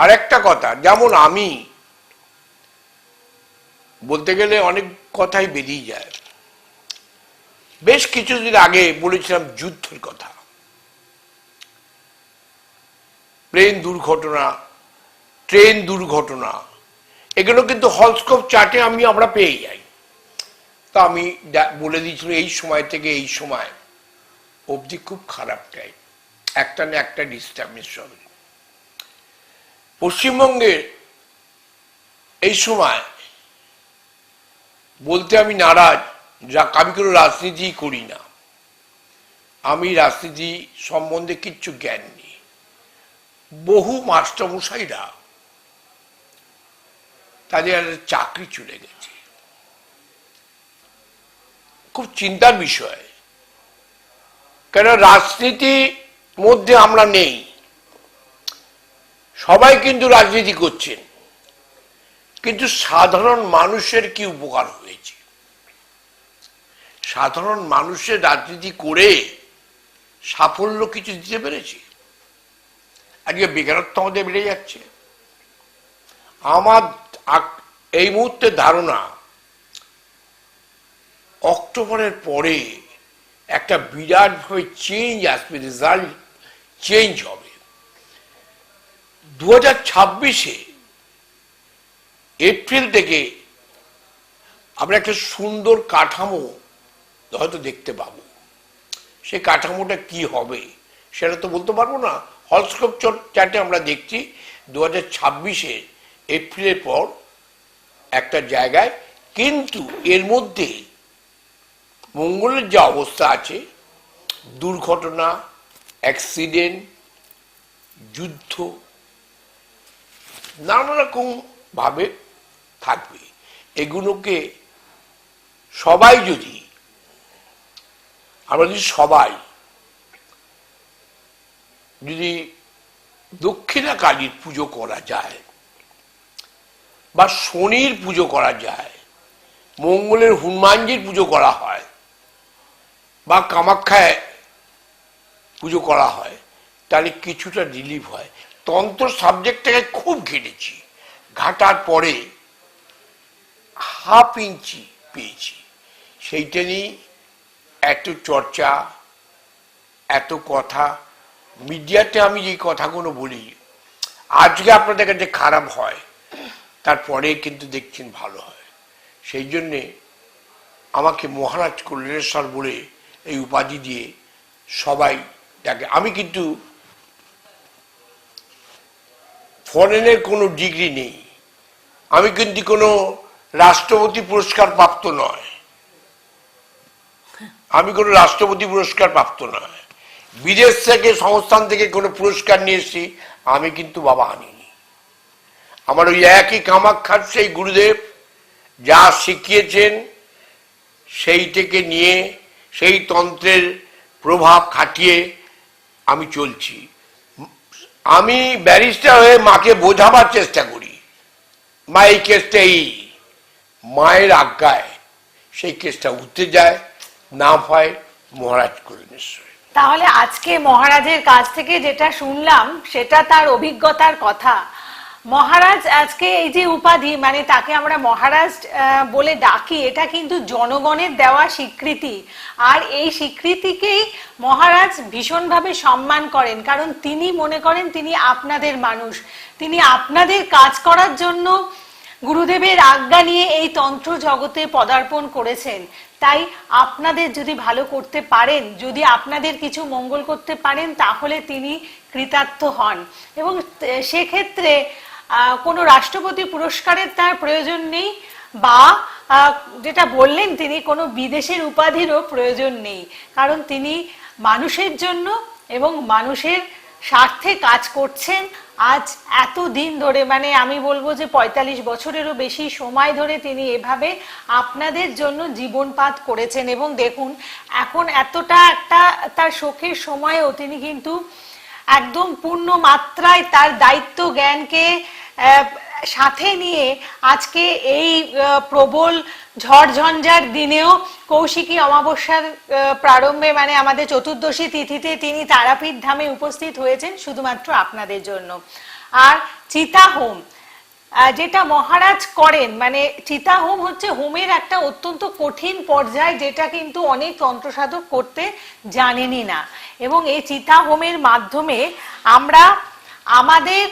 আর একটা কথা, যেমন আমি, বলতে গেলে অনেক কথাই বেরিয়ে যায়। বেশ কিছুদিন আগে বলেছিলাম যুদ্ধের কথা। প্লেন দুর্ঘটনা, ট্রেন দুর্ঘটনা, এগুলো কিন্তু হলস্কোপ চার্টে আমি, আমরা পেয়ে যাই। তা আমি বলে দিয়েছিল এই সময় থেকে এই সময় অবধি খুব খারাপ টাইম একটা না একটা ডিস্টার্বেন্স হবে। পশ্চিমবঙ্গের এই সময় বলতে আমি নারাজ যা আমি কোনো রাজনীতি করি না। আমি রাজনীতি সম্বন্ধে কিচ্ছু জ্ঞান নেই। বহু মাস্টারমশাইরা তাদের চাকরি চলে গেছে। খুব চিন্তার বিষয়। কেন রাজনীতি মধ্যে আমরা নেই। সবাই কিন্তু রাজনীতি করছেন। কিন্তু সাধারণ মানুষের কি উপকার হয়েছে? সাধারণ মানুষের রাজনীতি করে সাফল্য কিছু দিতে পেরেছে? আজকে বেকারত্ব আমাদের বেড়ে যাচ্ছে। আমার এই মুহূর্তে ধারণা, অক্টোবরের পরে একটা বিরাটভাবে চেঞ্জ আসবে রেজাল্ট চেঞ্জ হবে। দু হাজার ছাব্বিশে এপ্রিল থেকে আমরা একটা সুন্দর কাঠামো হয়তো দেখতে পাবো। সেই কাঠামোটা কি হবে সেটা তো বলতে পারব না। হলস্কোপ চার্টে আমরা দেখছি দু হাজার ছাব্বিশে এপ্রিলের পর একটা জায়গায় কিন্তু এর মধ্যে মঙ্গলের যে অবস্থা আছে, দুর্ঘটনা, অ্যাক্সিডেন্ট, যুদ্ধ নানা রকম ভাবে থাকবে। এগুলোকে সবাই যদি, আমরা যদি সবাই যদি দক্ষিণা কালীর পুজো করা যায় বা শনির পুজো করা যায়, মঙ্গলের হনুমানজির পুজো করা হয় বা কামাখ্যায় পুজো করা হয়, তাহলে কিছুটা রিলিফ হয়। তন্ত্র সাবজেক্টটাকে খুব ঘেটেছি। ঘাটার পরে হাফ ইঞ্চি পেয়েছি। সেইটা নিয়ে এত চর্চা, এত কথা, মিডিয়াতে আমি যে কথাগুলো বলি, আজকে আপনাদের কাছে খারাপ হয়, তারপরে কিন্তু দেখছেন ভালো হয়। সেই জন্যে আমাকে মহারাজ কল্যাণেশ্বর বলে এই উপাধি দিয়ে সবাই ডাকে। আমি কিন্তু ফরেনের কোনো ডিগ্রি নেই। আমি কিন্তু কোনো রাষ্ট্রপতি পুরস্কার প্রাপ্ত নয়। আমি কোনো রাষ্ট্রপতি পুরস্কার প্রাপ্ত নয়। বিদেশ থেকে সংস্থান থেকে কোনো পুরস্কার নিয়ে এসেছি, আমি কিন্তু বাবা আনিনি। আমার ওই একই কামাক্ষার সেই গুরুদেব যা শিখিয়েছেন সেই থেকে নিয়ে, সেই তন্ত্রের প্রভাব খাটিয়ে আমি চলছি। আমি ব্যারিস্টার হয়ে মাকে বোঝাবার চেষ্টা করি। মা এই কেসটা এই। মায়ের আজ্ঞায় সেই কেসটা উঠতে যায়, না হয় মহারাজ করে নিশ্চয়। তাহলে আজকে মহারাজের কাছ থেকে যেটা শুনলাম, সেটা তার অভিজ্ঞতার কথা। মহারাজ, আজকে এই যে উপাধি মানে তাকে আমরা মহারাজ বলে ডাকি, এটা কিন্তু জনগণের দেওয়া স্বীকৃতি। আর এই স্বীকৃতিকেই মহারাজ ভীষণভাবে সম্মান করেন, কারণ তিনি মনে করেন তিনি আপনাদের মানুষ। তিনি আপনাদের কাজ করার জন্য গুরুদেবের আজ্ঞা নিয়ে এই তন্ত্র জগতে পদার্পণ করেছেন। তাই আপনাদের যদি ভালো করতে পারেন, যদি আপনাদের কিছু মঙ্গল করতে পারেন, তাহলে তিনি কৃতার্থ হন। এবং সেক্ষেত্রে কোনো রাষ্ট্রপতি পুরস্কারের তার প্রয়োজন নেই বা যেটা বললেন তিনি, কোনো বিদেশের উপাধিরও প্রয়োজন নেই। কারণ তিনি মানুষের জন্য এবং মানুষের স্বার্থে কাজ করছেন আজ এত দিন ধরে। মানে আমি বলব যে পঁয়তাল্লিশ বছরেরও বেশি সময় ধরে তিনি এভাবে আপনাদের জন্য জীবনপাত করেছেন। এবং দেখুন, এখন এতটা একটা তার শোকের সময়েও তিনি কিন্তু একদম পূর্ণ মাত্রায় তার দায়িত্ব জ্ঞানকে সাথে নিয়ে আজকে এই প্রবল ঝড়ঝঞ্ঝার দিনেও কৌশিকী অমাবস্যার প্রারম্ভে মানে আমাদের চতুর্দশী তিথিতে তিনি তারাপীঠ ধামে উপস্থিত হয়েছেন শুধুমাত্র আপনাদের জন্য। আর চিতা হোম যেটা মহারাজ করেন মানে চিতা হোম হচ্ছে হোমের একটা অত্যন্ত কঠিন পর্যায় যেটা কিন্তু অনেক তন্ত্রসাধক করতে জানেনই না। এবং এই চিতা হোমের মাধ্যমে আমরা আমাদের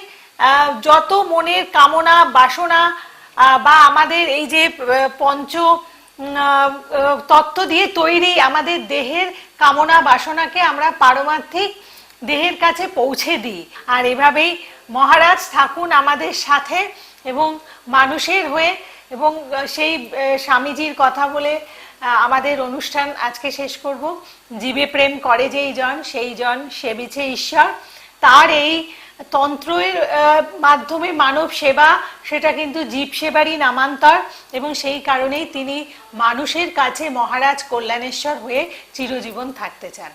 যত মনের কামনা, বাসনা বা আমাদের এই যে পঞ্চ তত্ত্ব দিয়ে তৈরি আমাদের দেহের কামনা, বাসনাকে আমরা পারমার্থিক দেহের কাছে পৌঁছে দিই। আর এভাবেই মহারাজ থাকুন আমাদের সাথে এবং মানুষের হয়ে এবং সেই স্বামীজির কথা বলে আমাদের অনুষ্ঠান আজকে শেষ করব। জীবে প্রেম করে যেই জন, সেই জন সেবিছে ঈশ্বর। তার এই তন্ত্রের মাধ্যমে মানব সেবা, সেটা কিন্তু জীব সেবারই নামান্তর এবং সেই কারণেই তিনি মানুষের কাছে মহারাজ কল্যাণেশ্বর হয়ে চিরজীবন থাকতে চান।